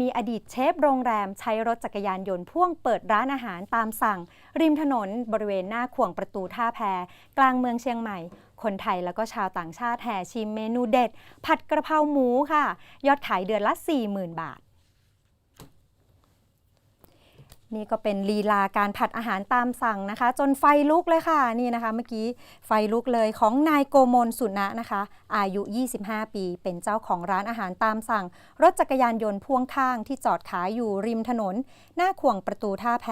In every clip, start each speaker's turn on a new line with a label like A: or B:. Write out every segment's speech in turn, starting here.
A: มีอดีตเชฟโรงแรมใช้รถจักรยานยนต์พ่วงเปิดร้านอาหารตามสั่ง ริมถนนบริเวณหน้าขวงประตูท่าแพ กลางเมืองเชียงใหม่ คนไทยแล้วก็ชาวต่างชาติแห่ชิมเมนูเด็ด ผัดกระเพราหมูค่ะ ยอดขายเดือนละ 40,000 บาท นี่ก็เป็นลีลาการผัดอาหารตามสั่งนะคะ จนไฟลุกเลยค่ะนี่นะคะ เมื่อกี้ไฟลุกเลยของนายโกมลสุนะนะคะ อายุ 25 ปี เป็นเจ้าของร้านอาหารตามสั่ง รถจักรยานยนต์พ่วงข้างที่จอดขายอยู่ริมถนน หน้าขวงประตูท่าแพ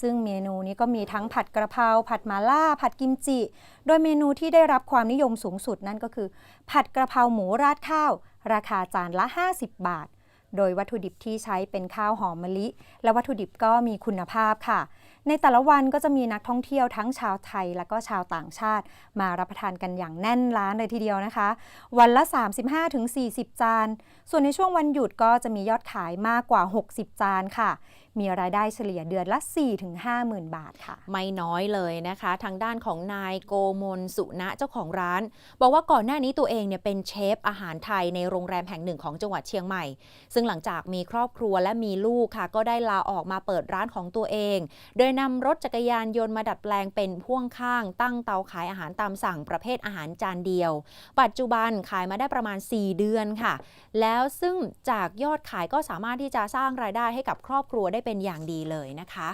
A: ซึ่งเมนูนี้ก็มีทั้งผัดกระเพราผัดมาล่า ผัดกิมจิ โดยเมนูที่ได้รับความนิยมสูงสุดนั่นก็คือ ผัดกระเพราหมูราดข้าว ราคาจานละ 50 บาท โดยวัตถุดิบที่ใช้เป็นข้าวหอมมะลิ และวัตถุดิบก็มีคุณภาพค่ะ ในแต่ละวันก็จะมีนักท่องเที่ยวทั้งชาวไทย และก็ชาวต่างชาติ มารับประทานกันอย่างแน่นร้านเลยทีเดียวนะคะ วันละ 35-40 จาน ส่วนในช่วงวันหยุดก็จะมียอดขายมากกว่า 60 จานค่ะ มีรายได้เฉลี่ยเดือนละ 4-5หมื่นบาทค่ะ
B: ไม่น้อยเลยนะคะ ทางด้านของนายโกมลสุนะเจ้าของร้าน บอกว่าก่อนหน้านี้ตัวเองเนี่ยเป็นเชฟอาหารไทยในโรงแรมแห่งหนึ่งของจังหวัดเชียงใหม่ ซึ่งหลังจากมีครอบครัวและมีลูกค่ะ ก็ได้ลาออกมาเปิดร้านของตัวเองโดยนำรถจักรยานยนต์มาดัดแปลงเป็นพ่วงข้าง ตั้งเตาขายอาหารตามสั่งประเภทอาหารจานเดียว ปัจจุบันขายมาได้ประมาณ 4 เดือนค่ะ แล้วซึ่งจากยอดขายก็สามารถที่จะสร้างรายได้ให้กับครอบครัวได้เป็นอย่างดีเลยนะคะ